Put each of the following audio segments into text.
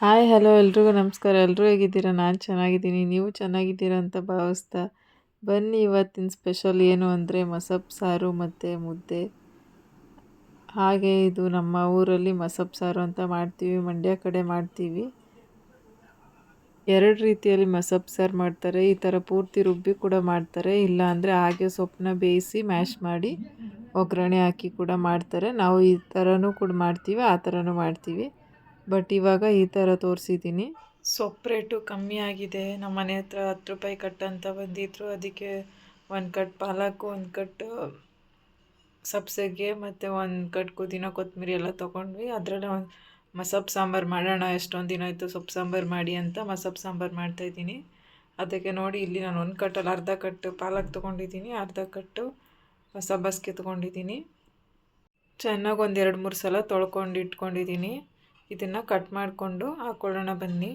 Hi hello ಎಲ್ರಿಗೂ ನಮಸ್ಕಾರ. ಎಲ್ಲರೂ ಹೇಗಿದ್ದೀರಾ? ನಾನು ಚೆನ್ನಾಗಿದ್ದೀನಿ. ನೀವು ಚೆನ್ನಾಗಿದ್ದೀರಾ ಅಂತ ಭಾವಿಸ್ತಾ ಬನ್ನಿ ಇವತ್ತಿನ ಸ್ಪೆಷಲ್ ಏನು ಅಂದರೆ ಮಸಪ್ ಸಾರು ಮತ್ತು ಮುದ್ದೆ. ಹಾಗೆ ಇದು ನಮ್ಮ ಊರಲ್ಲಿ ಮಸಪ್ ಸಾರು ಅಂತ ಮಾಡ್ತೀವಿ. ಮಂಡ್ಯ ಕಡೆ ಮಾಡ್ತೀವಿ. ಎರಡು ರೀತಿಯಲ್ಲಿ ಮಸಪ್ ಸಾರು ಮಾಡ್ತಾರೆ. ಈ ಥರ ಪೂರ್ತಿ ರುಬ್ಬಿ ಕೂಡ ಮಾಡ್ತಾರೆ. ಇಲ್ಲ ಅಂದರೆ ಹಾಗೆ ಸೊಪ್ಪನ್ನ ಬೇಯಿಸಿ ಮ್ಯಾಶ್ ಮಾಡಿ ಒಗ್ಗರಣೆ ಹಾಕಿ ಕೂಡ ಮಾಡ್ತಾರೆ. ನಾವು ಈ ಥರನೂ ಕೂಡ ಮಾಡ್ತೀವಿ, ಆ ಥರನೂ ಮಾಡ್ತೀವಿ. ಬಟ್ ಇವಾಗ ಈ ಥರ ತೋರಿಸಿದ್ದೀನಿ. ಸೊಪ್ಪು ರೇಟು ಕಮ್ಮಿ ಆಗಿದೆ. ನಮ್ಮ ಮನೆ ಹತ್ರ ಹತ್ತು ರೂಪಾಯಿ ಕಟ್ ಅಂತ ಬಂದಿದ್ರು. ಅದಕ್ಕೆ ಒಂದು ಕಟ್ ಪಾಲಕ್ ಒಂದು ಕಟ್ ಸಬ್ಸಿಗೆ ಮತ್ತು ಒಂದು ಕಟ್ ಕುದಿನ ಕೊತ್ತಂಬರಿ ಎಲ್ಲ ತೊಗೊಂಡ್ವಿ. ಅದರಲ್ಲೇ ಒಂದು ಮಸಪ್ ಸಾಂಬಾರು ಮಾಡೋಣ, ಎಷ್ಟೊಂದು ದಿನ ಆಯಿತು ಸೊಪ್ಪು ಸಾಂಬಾರು ಮಾಡಿ ಅಂತ ಮಸಬ್ ಸಾಂಬಾರು ಮಾಡ್ತಾಯಿದ್ದೀನಿ ಅದಕ್ಕೆ ನೋಡಿ ಇಲ್ಲಿ ನಾನು ಒಂದು ಕಟ್ಟಲ್ಲಿ ಅರ್ಧ ಕಟ್ಟು ಪಾಲಕ್ ತೊಗೊಂಡಿದ್ದೀನಿ, ಅರ್ಧ ಕಟ್ಟು ಸಬ್ಬಸ್ಗೆ ತೊಗೊಂಡಿದ್ದೀನಿ. ಚೆನ್ನಾಗಿ ಒಂದು ಎರಡು ಮೂರು ಸಲ ತೊಳ್ಕೊಂಡು ಇಟ್ಕೊಂಡಿದ್ದೀನಿ. ಇದನ್ನು ಕಟ್ ಮಾಡಿಕೊಂಡು ಹಾಕ್ಕೊಳ್ಳೋಣ ಬನ್ನಿ.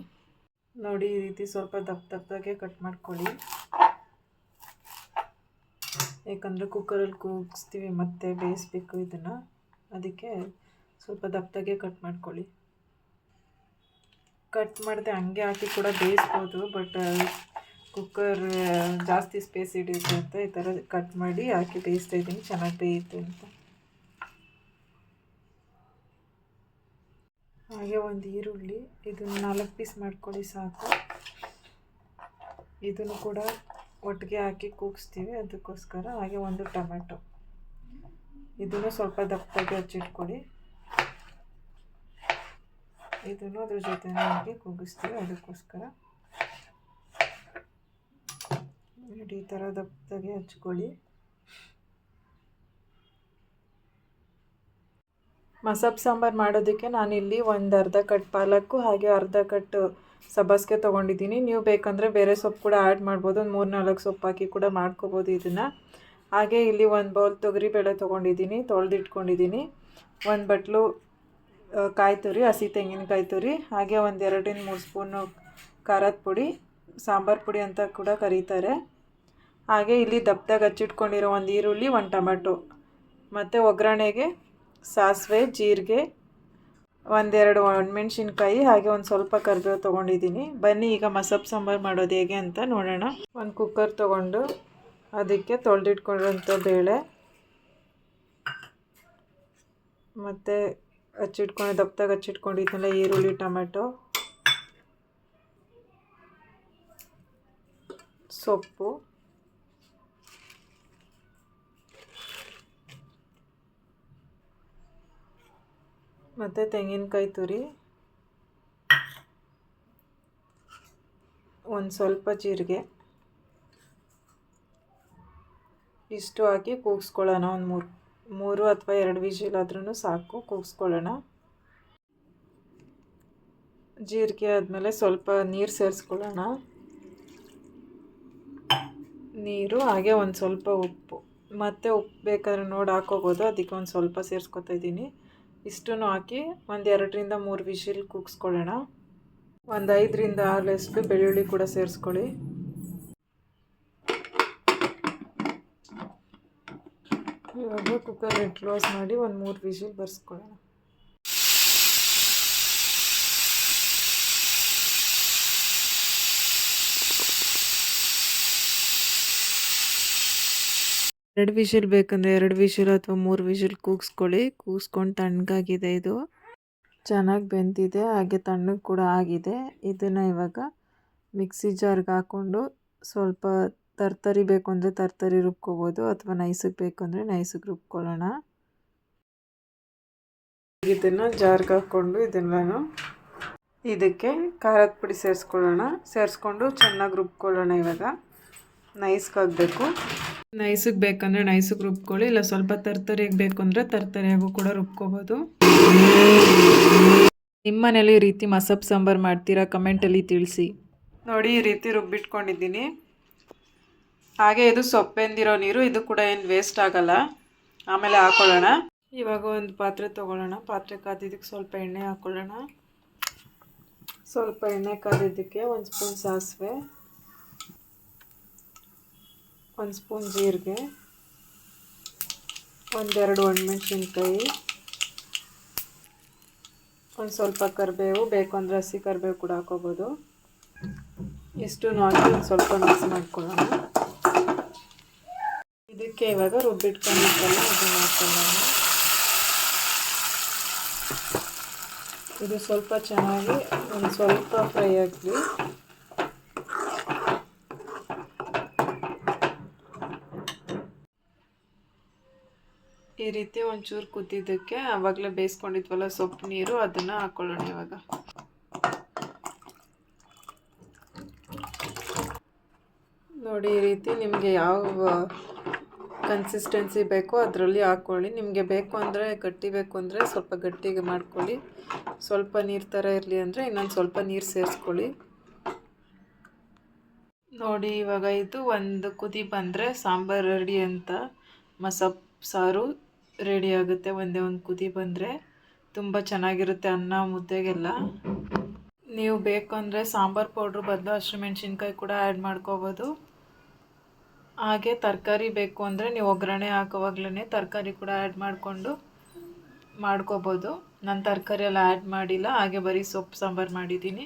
ನೋಡಿ ಈ ರೀತಿ ಸ್ವಲ್ಪ ದಪ್ಪ ದಪ್ಪದಾಗೆ ಕಟ್ ಮಾಡ್ಕೊಳ್ಳಿ. ಯಾಕಂದರೆ ಕುಕ್ಕರಲ್ಲಿ ಕೂಗಿಸ್ತೀವಿ ಮತ್ತೆ ಬೇಯಿಸ್ಬೇಕು ಇದನ್ನು. ಅದಕ್ಕೆ ಸ್ವಲ್ಪ ದಪ್ಪದಾಗೆ ಕಟ್ ಮಾಡ್ಕೊಳ್ಳಿ. ಕಟ್ ಮಾಡಿದೆ ಹಂಗೆ ಹಾಕಿ ಕೂಡ ಬೇಯಿಸ್ಬೋದು ಬಟ್ ಕುಕ್ಕರ್ ಜಾಸ್ತಿ ಸ್ಪೇಸ್ ಹಿಡಿಯುತ್ತೆ ಅಂತ ಈ ಥರ ಕಟ್ ಮಾಡಿ ಹಾಕಿ ಬೇಯಿಸ್ತಾ ಇದ್ದೀನಿ, ಚೆನ್ನಾಗಿ ಬೇಯುತ್ತೆ ಅಂತ. ಹಾಗೆ ಒಂದು ಈರುಳ್ಳಿ, ಇದನ್ನು ನಾಲ್ಕು ಪೀಸ್ ಮಾಡ್ಕೊಳ್ಳಿ ಸಾಕು. ಇದನ್ನು ಕೂಡ ಒಟ್ಟಿಗೆ ಹಾಕಿ ಕೂಗಿಸ್ತೀವಿ, ಅದಕ್ಕೋಸ್ಕರ ಹಾಗೆ ಒಂದು ಟೊಮೆಟೊ. ಇದನ್ನು ಸ್ವಲ್ಪ ದಪ್ಪಗೆ ಹಚ್ಚಿಟ್ಕೊಳ್ಳಿ. ಇದನ್ನು ಅದ್ರ ಜೊತೆ ಹಾಕಿ ಕೂಗಿಸ್ತೀವಿ, ಅದಕ್ಕೋಸ್ಕರ. ಈ ಥರ ದಪ್ಪದಾಗೆ ಹಚ್ಕೊಳ್ಳಿ. ಮಸಬ್ ಸಾಂಬಾರು ಮಾಡೋದಕ್ಕೆ ನಾನಿಲ್ಲಿ ಒಂದು ಅರ್ಧ ಕಟ್ ಪಾಲಕ್ಕು ಹಾಗೆ ಅರ್ಧ ಕಟ್ ಸಬ್ಬಸ್ಗೆ ತೊಗೊಂಡಿದ್ದೀನಿ. ನೀವು ಬೇಕಂದರೆ ಬೇರೆ ಸೊಪ್ಪು ಕೂಡ ಆ್ಯಡ್ ಮಾಡ್ಬೋದು. ಒಂದು ಮೂರು ನಾಲ್ಕು ಸೊಪ್ಪು ಹಾಕಿ ಕೂಡ ಮಾಡ್ಕೋಬೋದು ಇದನ್ನು. ಹಾಗೆ ಇಲ್ಲಿ ಒಂದು ಬೌಲ್ ತೊಗರಿಬೇಳೆ ತೊಗೊಂಡಿದ್ದೀನಿ, ತೊಳೆದಿಟ್ಕೊಂಡಿದ್ದೀನಿ. ಒಂದು ಬಟ್ಲು ಕಾಯಿ ತುರಿ, ಹಸಿ ತೆಂಗಿನಕಾಯಿ ತುರಿ, ಹಾಗೆ ಒಂದು ಎರಡರಿಂದ ಮೂರು ಸ್ಪೂನು ಖಾರದ ಪುಡಿ, ಸಾಂಬಾರು ಪುಡಿ ಅಂತ ಕೂಡ ಕರೀತಾರೆ. ಹಾಗೆ ಇಲ್ಲಿ ದಪ್ಪದಾಗ ಹಚ್ಚಿಟ್ಕೊಂಡಿರೋ ಒಂದು ಈರುಳ್ಳಿ, ಒಂದು ಟೊಮೆಟೊ. ಮತ್ತು ಒಗ್ಗರಣೆಗೆ ಸಾಸಿವೆ, ಜೀರಿಗೆ, ಒಂದೆರಡು ಒಣಮೆಣ್ಸಿನ್ಕಾಯಿ ಹಾಗೆ ಒಂದು ಸ್ವಲ್ಪ ಕರಿಬೇವು ತೊಗೊಂಡಿದ್ದೀನಿ. ಬನ್ನಿ, ಈಗ ಮಸಪ್ ಸಾಂಬಾರು ಮಾಡೋದು ಹೇಗೆ ಅಂತ ನೋಡೋಣ. ಒಂದು ಕುಕ್ಕರ್ ತೊಗೊಂಡು ಅದಕ್ಕೆ ತೊಳೆದಿಟ್ಕೊಂಡಿರೋಂಥ ಬೇಳೆ, ಮತ್ತು ಹಚ್ಚಿಟ್ಕೊಂಡು ದಪ್ಪದಾಗ ಹಚ್ಚಿಟ್ಕೊಂಡಿದ್ದೆಲ್ಲ ಈರುಳ್ಳಿ, ಟೊಮೆಟೊ, ಸೊಪ್ಪು. ಮತ್ತು ತೆಂಗಿನಕಾಯಿ ತುರಿ. ಒಂದು ಸ್ವಲ್ಪ ಜೀರಿಗೆ. ಇಷ್ಟು ಹಾಕಿ ಕೂಗಿಸ್ಕೊಳ್ಳೋಣ ಒಂದು ಮೂರು ಮೂರು ಅಥವಾ ಎರಡು ವಿಜಿಲ್ ಆದ್ರೂ ಸಾಕು, ಕೂಗಿಸ್ಕೊಳ್ಳೋಣ. ಜೀರಿಗೆ ಆದಮೇಲೆ ಸ್ವಲ್ಪ ನೀರು ಸೇರಿಸ್ಕೊಳ್ಳೋಣ. ನೀರು, ಹಾಗೆ ಒಂದು ಸ್ವಲ್ಪ ಉಪ್ಪು. ಮತ್ತು ಉಪ್ಪು ಬೇಕಾದ್ರೆ ನೋಡಿ ಹಾಕೋಬೋದು, ಅದಕ್ಕೆ ಒಂದು ಸ್ವಲ್ಪ ಸೇರಿಸ್ಕೊತಾ ಇದ್ದೀನಿ. ಇಷ್ಟನ್ನು ಹಾಕಿ ಒಂದು ಎರಡರಿಂದ ಮೂರು ವಿಶಿಲ್ ಕೂಗಿಸ್ಕೊಳ್ಳೋಣ. ಒಂದು ಐದರಿಂದ ಆರಷ್ಟು ಬೆಳ್ಳುಳ್ಳಿ ಕೂಡ ಸೇರಿಸ್ಕೊಳ್ಳಿ. ಇವಾಗ ಕುಕ್ಕರ್ ಕ್ಲೋಸ್ ಮಾಡಿ ಒಂದು ಮೂರು ವಿಶಿಲ್ ಬರ್ಸ್ಕೊಳ್ಳೋಣ. ಎರಡು ವಿಷಲ್ ಬೇಕಂದರೆ ಎರಡು ವಿಷಲ್ ಅಥವಾ ಮೂರು ವಿಷಲ್ ಕೂಗಿಸ್ಕೊಳ್ಳಿ. ಕೂಗಿಸ್ಕೊಂಡು ತಣ್ಣಗಾಗಿದೆ ಇದು. ಚೆನ್ನಾಗಿ ಬೆಂದಿದೆ. ಹಾಗೆ ತಣ್ಣಗೆ ಕೂಡ ಆಗಿದೆ. ಇದನ್ನು ಇವಾಗ ಮಿಕ್ಸಿ ಜಾರ್ಗೆ ಹಾಕ್ಕೊಂಡು ಸ್ವಲ್ಪ ತರ್ತರಿ ಬೇಕು ಅಂದರೆ ತರ್ತರಿ ರುಬ್ಕೋಬೋದು ಅಥವಾ ನೈಸಿಗೆ ಬೇಕು ಅಂದರೆ ನೈಸಿಗೆ ರುಬ್ಕೊಳ್ಳೋಣ. ಇದನ್ನು ಜಾರ್ಗೆ ಹಾಕ್ಕೊಂಡು ಇದೆಲ್ಲನೂ ಇದಕ್ಕೆ ಖಾರದ ಪುಡಿ ಸೇರಿಸ್ಕೊಳ್ಳೋಣ. ಸೇರಿಸ್ಕೊಂಡು ಚೆನ್ನಾಗಿ ರುಬ್ಕೊಳ್ಳೋಣ ಇವಾಗ. ನೈಸ್ಗೆ ಆಗಬೇಕು ನೈಸಿಗೆ ಬೇಕಂದರೆ ನೈಸಿಗೆ ರುಬ್ಕೊಳ್ಳಿ ಇಲ್ಲ ಸ್ವಲ್ಪ ತರ್ತರಿಯಾಗಿ ಬೇಕು ಅಂದರೆ ತರ್ತರಿಯಾಗೂ ಕೂಡ ರುಬ್ಕೋಬೋದು. ನಿಮ್ಮ ಮನೇಲಿ ಈ ರೀತಿ ಮಸಪ್ ಸಾಂಬಾರು ಮಾಡ್ತೀರಾ? ಕಮೆಂಟಲ್ಲಿ ತಿಳಿಸಿ. ನೋಡಿ ಈ ರೀತಿ ರುಬ್ಬಿಟ್ಕೊಂಡಿದ್ದೀನಿ. ಹಾಗೆ ಇದು ಸೊಪ್ಪೆಂದಿರೋ ನೀರು ಇದು ಕೂಡ ಏನು ವೇಸ್ಟ್ ಆಗಲ್ಲ. ಆಮೇಲೆ ಹಾಕೊಳ್ಳೋಣ. ಇವಾಗ ಒಂದು ಪಾತ್ರೆ ತೊಗೊಳ್ಳೋಣ. ಪಾತ್ರೆ ಕಾದಿದ್ದಕ್ಕೆ ಸ್ವಲ್ಪ ಎಣ್ಣೆ ಹಾಕ್ಕೊಳ್ಳೋಣ ಸ್ವಲ್ಪ ಎಣ್ಣೆ ಕಾದಿದ್ದಕ್ಕೆ ಒಂದು ಸ್ಪೂನ್ ಸಾಸಿವೆ. ಒಂದು ಸ್ಪೂನ್ ಜೀರಿಗೆ, ಒಂದೆರಡು ಒಣಮೆಣ್ಸಿನ್ಕಾಯಿ, ಒಂದು ಸ್ವಲ್ಪ ಕರಿಬೇವು, ಬೇಕು ಅಂದರೆ ಹಸಿ ಕರಿಬೇವು ಕೂಡ ಹಾಕೋಬೋದು ಇಷ್ಟು ಹಾಕಿ ಒಂದು ಸ್ವಲ್ಪ ಮಿಕ್ಸ್ ಮಾಡ್ಕೊಳ್ಳೋಣ. ಇದಕ್ಕೆ ಇವಾಗ ರುಬ್ಬಿಟ್ಕೊಂಡಿದ್ದಲ್ಲ ಇದು ಹಾಕೊಳ್ಳೋಣ ಇದು ಸ್ವಲ್ಪ ಚೆನ್ನಾಗಿ ಒಂದು ಸ್ವಲ್ಪ ಫ್ರೈ ಆಗಲಿ. ಈ ರೀತಿ ಒಂಚೂರು ಕುದ್ದಿದ್ದಕ್ಕೆ ಆವಾಗಲೇ ಬೇಯಿಸ್ಕೊಂಡಿದ್ವಲ್ಲ ಸೊಪ್ಪು ನೀರು, ಅದನ್ನು ಹಾಕ್ಕೊಳ್ಳೋಣ ಇವಾಗ. ನೋಡಿ, ಈ ರೀತಿ ನಿಮಗೆ ಯಾವ ಕನ್ಸಿಸ್ಟೆನ್ಸಿ ಬೇಕೋ ಅದರಲ್ಲಿ ಹಾಕ್ಕೊಳ್ಳಿ ನಿಮಗೆ ಬೇಕು ಅಂದರೆ ಗಟ್ಟಿ ಬೇಕು ಅಂದರೆ ಸ್ವಲ್ಪ ಗಟ್ಟಿಗೆ ಮಾಡ್ಕೊಳ್ಳಿ. ಸ್ವಲ್ಪ ನೀರು ಥರ ಇರಲಿ ಅಂದರೆ ಇನ್ನೊಂದು ಸ್ವಲ್ಪ ನೀರು ಸೇರಿಸ್ಕೊಳ್ಳಿ. ನೋಡಿ, ಇವಾಗ ಇದು ಒಂದು ಕುದಿ ಬಂದರೆ ಸಾಂಬಾರು ರೆಡಿ ಅಂತ. ಮಸಪ್ ಸಾರು ರೆಡಿ ಆಗುತ್ತೆ, ಒಂದೇ ಒಂದು ಕುದಿ ಬಂದರೆ ತುಂಬ ಚೆನ್ನಾಗಿರುತ್ತೆ ಅನ್ನ ಮುದ್ದೆಗೆಲ್ಲ. ನೀವು ಬೇಕು ಅಂದರೆ ಸಾಂಬಾರು ಪೌಡ್ರ್ ಬದಲು ಹಸಿಮೆಣ್ಸಿನ್ಕಾಯಿ ಕೂಡ ಆ್ಯಡ್ ಮಾಡ್ಕೋಬೋದು. ಹಾಗೆ ತರಕಾರಿ ಬೇಕು ಅಂದರೆ ನೀವು ಒಗ್ಗರಣೆ ಹಾಕೋವಾಗ್ಲೇ ತರಕಾರಿ ಕೂಡ ಆ್ಯಡ್ ಮಾಡಿಕೊಂಡು ಮಾಡ್ಕೋಬೋದು. ನಾನು ತರಕಾರಿ ಎಲ್ಲ ಆ್ಯಡ್ ಮಾಡಿಲ್ಲ, ಹಾಗೆ ಬರೀ ಸೊಪ್ಪು ಸಾಂಬಾರು ಮಾಡಿದ್ದೀನಿ.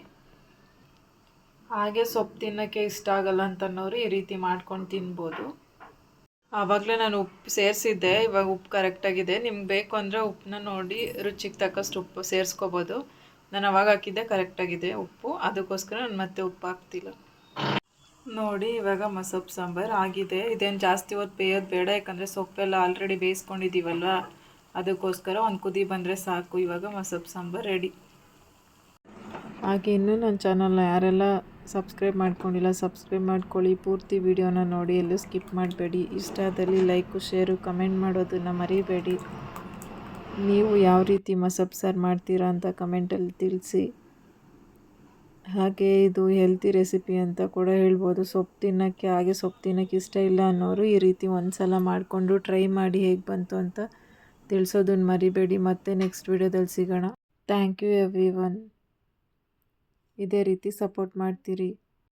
ಹಾಗೆ ಸೊಪ್ಪು ತಿನ್ನೋಕ್ಕೆ ಇಷ್ಟ ಆಗಲ್ಲ ಅಂತನ್ನೋರು ಈ ರೀತಿ ಮಾಡ್ಕೊಂಡು ತಿನ್ಬೋದು. ಆವಾಗಲೇ ನಾನು ಉಪ್ಪು ಸೇರಿಸಿದ್ದೆ, ಇವಾಗ ಉಪ್ಪು ಕರೆಕ್ಟಾಗಿದೆ ನಿಮ್ಗೆ ಬೇಕು ಅಂದರೆ ಉಪ್ಪನ್ನ ನೋಡಿ ರುಚಿಗೆ ತಕ್ಕಷ್ಟು ಉಪ್ಪು ಸೇರಿಸ್ಕೋಬೋದು. ನಾನು ಅವಾಗ ಹಾಕಿದ್ದೆ ಕರೆಕ್ಟಾಗಿದೆ ಉಪ್ಪು. ಅದಕ್ಕೋಸ್ಕರ ನಾನು ಮತ್ತೆ ಉಪ್ಪು ಹಾಕ್ತಿಲ್ಲ. ನೋಡಿ, ಇವಾಗ ಮಸೊಪ್ಪು ಸಾಂಬಾರು ಆಗಿದೆ. ಇದೇನು ಜಾಸ್ತಿ ಹೊತ್ತು ಬೇಯೋದು ಬೇಡ, ಯಾಕಂದರೆ ಸೊಪ್ಪೆಲ್ಲ ಆಲ್ರೆಡಿ ಬೇಯಿಸ್ಕೊಂಡಿದ್ದೀವಲ್ವ ಅದಕ್ಕೋಸ್ಕರ ಒಂದು ಕುದಿ ಬಂದರೆ ಸಾಕು. ಇವಾಗ ಮಸೊಪ್ಪು ಸಾಂಬಾರು ರೆಡಿ ಹಾಗೆ ಇನ್ನೂ ನನ್ನ ಚಾನಲ್ನ ಯಾರೆಲ್ಲ ಸಬ್ಸ್ಕ್ರೈಬ್ ಮಾಡ್ಕೊಂಡಿಲ್ಲ, ಸಬ್ಸ್ಕ್ರೈಬ್ ಮಾಡ್ಕೊಳ್ಳಿ. ಪೂರ್ತಿ ವಿಡಿಯೋನ ನೋಡಿ, ಎಲ್ಲೂ ಸ್ಕಿಪ್ ಮಾಡಬೇಡಿ. ಇಷ್ಟ ಆದಲ್ಲಿ ಲೈಕು, ಶೇರು, ಕಮೆಂಟ್ ಮಾಡೋದನ್ನು ಮರಿಬೇಡಿ. ನೀವು ಯಾವ ರೀತಿ ಮಸಬ್ ಸಾರು ಮಾಡ್ತೀರಾ ಅಂತ ಕಮೆಂಟಲ್ಲಿ ತಿಳಿಸಿ. ಹಾಗೆ ಇದು ಹೆಲ್ತಿ ರೆಸಿಪಿ ಅಂತ ಕೂಡ ಹೇಳ್ಬೋದು. ಸೊಪ್ಪು ತಿನ್ನೋಕ್ಕೆ ಹಾಗೆ ಸೊಪ್ಪು ತಿನ್ನೋಕ್ಕೆ ಇಷ್ಟ ಇಲ್ಲ ಅನ್ನೋರು ಈ ರೀತಿ ಒಂದು ಸಲ ಮಾಡಿಕೊಂಡು ಟ್ರೈ ಮಾಡಿ ಹೇಗೆ ಬಂತು ಅಂತ ತಿಳಿಸೋದನ್ನು ಮರಿಬೇಡಿ. ಮತ್ತೆ ನೆಕ್ಸ್ಟ್ ವಿಡಿಯೋದಲ್ಲಿ ಸಿಗೋಣ. ಥ್ಯಾಂಕ್ ಯು ಎವ್ರಿ ಒನ್ ಇದೇ ರೀತಿ ಸಪೋರ್ಟ್ ಮಾಡ್ತೀರಿ.